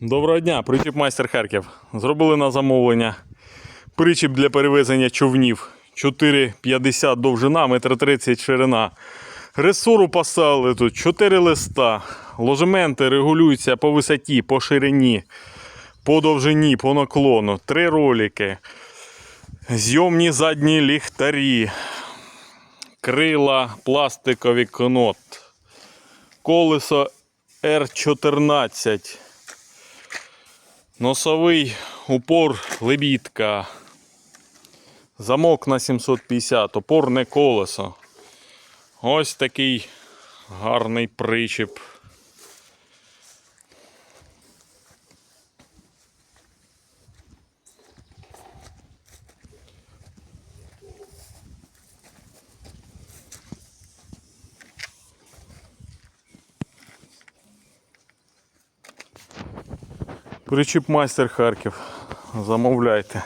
Доброго дня, причіп майстер Харків. Зробили на замовлення причіп для перевезення човнів. 4,50 довжина, 1,30 м ширина. Ресору поставили тут 4 листа. Ложементи регулюються по висоті, по ширині, по довжині, по наклону. Три ролики. Зйомні задні ліхтарі. Крила, пластикові конот. Колесо R14. Носовий упор лебідка. Замок на 750, опорне колесо. Ось такий гарний причіп. Причіп майстер Харків. Замовляйте.